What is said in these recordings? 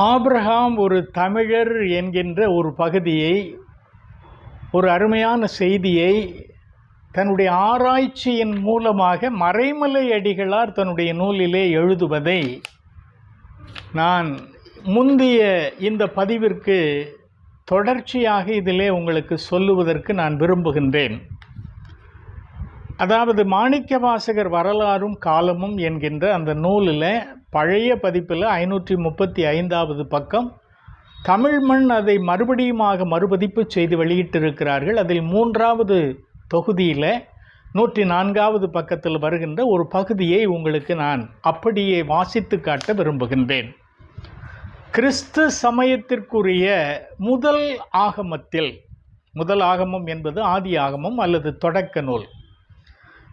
Abraham ஒரு தமிழர் என்கின்ற ஒரு பகுதியை ஒரு அருமையான செய்தியை தன்னுடைய ஆராய்ச்சியின் மூலமாக மறைமலை அடிகளார் தன்னுடைய நூலிலே எழுதுவதை நான் முந்தைய இந்த பதிவிற்கு தொடர்ச்சியாக இதிலே உங்களுக்கு சொல்லுவதற்கு நான் விரும்புகின்றேன். அதாவது மாணிக்கவாசகர் வரலாறும் காலமும் என்கின்ற அந்த நூலில் பழைய பதிப்பில் ஐநூற்றி முப்பத்தி ஐந்தாவது பக்கம் தமிழ் மண் அதை மறுபடியுமாக மறுபதிப்பு செய்து வெளியிட்டிருக்கிறார்கள். அதில் மூன்றாவது தொகுதியில் நூற்றி நான்காவது பக்கத்தில் வருகின்ற ஒரு பகுதியை உங்களுக்கு நான் அப்படியே வாசித்து காட்ட விரும்புகின்றேன். கிறிஸ்து சமயத்திற்குரிய முதல் ஆகமத்தில் முதல் ஆகமம் என்பது ஆதி ஆகமம் அல்லது தொடக்க நூல்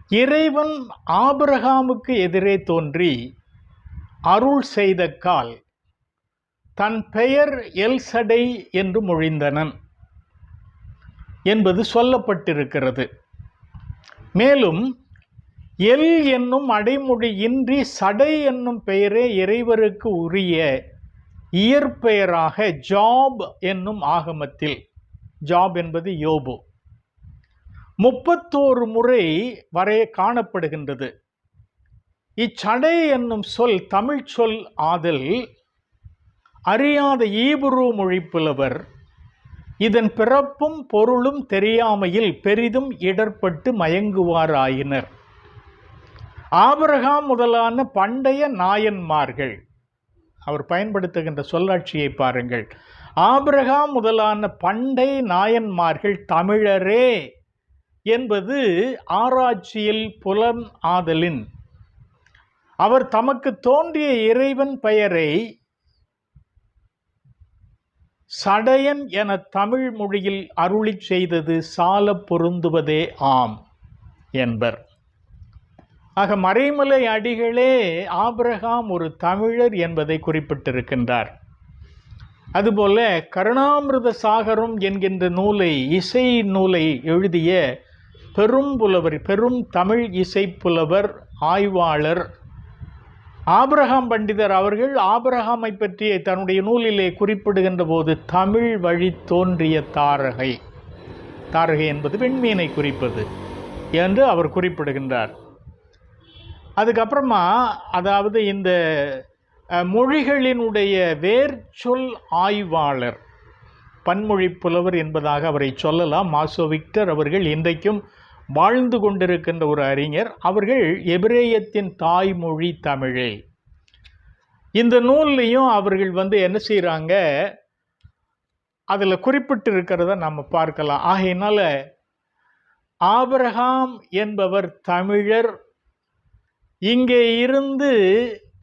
இறைவன் ஆபிரகாமுக்கு எதிரே தோன்றி அருள் செய்த கால் தன் பெயர் எல்சடை என்று மொழிந்தனன் என்பது சொல்லப்பட்டிருக்கிறது. மேலும் எல் என்னும் அடைமொழியின்றி சடை என்னும் பெயரே இறைவருக்கு உரிய இயற்பெயராக ஜாப் என்னும் ஆகமத்தில். ஜாப் என்பது யோபு. முப்பத்தோரு முறை வரை காணப்படுகின்றது. இச்சடை என்னும் சொல் தமிழ் சொல் ஆதல் அறியாத ஈபுரு மொழி புலவர் இதன் பிறப்பும் பொருளும் தெரியாமையில் பெரிதும் இடர்பட்டு மயங்குவாராயினர். ஆபரகாம் முதலான பண்டைய நாயன்மார்கள். அவர் பயன்படுத்துகின்ற சொல்லாட்சியை பாருங்கள். ஆபிரகாம் முதலான பண்டை நாயன்மார்கள் தமிழரே என்பது ஆராய்ச்சியில் புலன் ஆதலின் அவர் தமக்கு தோன்றிய இறைவன் பெயரை சடையன் என தமிழ் மொழியில் அருளிச் செய்தது சால பொருந்துவதே ஆம் என்பர். ஆக மறைமலை அடிகளே ஆபிரகாம் ஒரு தமிழர் என்பதை குறிப்பிட்டிருக்கின்றார். அதுபோல கருணாமிருத சாகரம் என்கின்ற நூலை இசை நூலை எழுதிய பெரும் புலவர் பெரும் தமிழ் இசை புலவர் ஆய்வாளர் ஆபிரகாம் பண்டிதர் அவர்கள் ஆபிரகாமை பற்றிய தன்னுடைய நூலிலே குறிப்பிடுகின்ற போது தமிழ் வழி தோன்றிய தாரகை. தாரகை என்பது வெண்மீனை குறிப்பது என்று அவர் குறிப்பிடுகின்றார். அதுக்கப்புறமா அதாவது இந்த மொழிகளினுடைய மொழிகளினுடைய வேர்ச்சொல் ஆய்வாளர் பன்மொழி புலவர் என்பதாக அவரை சொல்லலாம். மாசோ விக்டர் அவர்கள் இன்றைக்கும் வாழ்ந்து கொண்டிருக்கின்ற ஒரு அறிஞர். அவர்கள் எபிரேயத்தின் தாய்மொழி தமிழே. இந்த நூல்லையும் அவர்கள் வந்து என்ன செய்கிறாங்க அதில் குறிப்பிட்டு இருக்கிறத நம்ம பார்க்கலாம். ஆகையினால ஆபரகாம் என்பவர் தமிழர். இங்கே இருந்து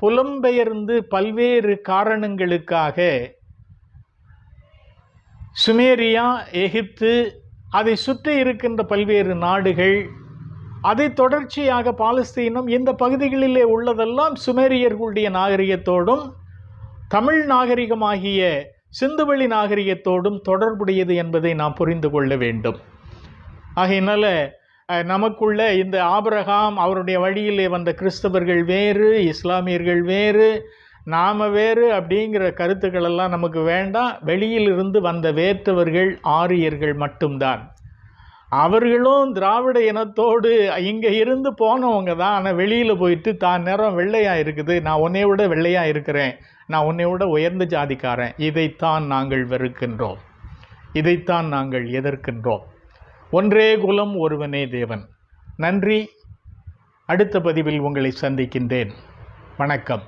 புலம்பெயர்ந்து பல்வேறு காரணங்களுக்காக சுமேரியா எகிப்து அதை சுற்றி இருக்கின்ற பல்வேறு நாடுகள் அதை தொடர்ச்சியாக பாலஸ்தீனம் இந்த பகுதிகளிலே உள்ளதெல்லாம் சுமேரியர்களுடைய நாகரிகத்தோடும் தமிழ் நாகரிகமாகிய சிந்துவெளி நாகரிகத்தோடும் தொடர்புடையது என்பதை நாம் புரிந்து கொள்ள வேண்டும். ஆகையினால நமக்குள்ள இந்த ஆபரகாம் அவருடைய வழியிலே வந்த கிறிஸ்தவர்கள் வேறு இஸ்லாமியர்கள் வேறு நாம் வேறு அப்படிங்கிற கருத்துக்கள் எல்லாம் நமக்கு வேண்டாம். வெளியிலிருந்து வந்த வேற்றவர்கள் ஆரியர்கள் மட்டும்தான். அவர்களும் திராவிட இனத்தோடு இங்கே இருந்து போனவங்க தான். ஆனால் வெளியில் போயிட்டு தான் நேரம் வெள்ளையாக இருக்குது. நான் உன்னை விட வெள்ளையாக இருக்கிறேன். நான் உன்னை விட உயர்ந்த ஜாதிக்காரன். இதைத்தான் நாங்கள் வெறுக்கின்றோம். இதைத்தான் நாங்கள் எதிர்க்கின்றோம். ஒன்றே குலம் ஒருவனே தேவன். நன்றி. அடுத்த பதிவில் உங்களை சந்திக்கின்றேன். வணக்கம்.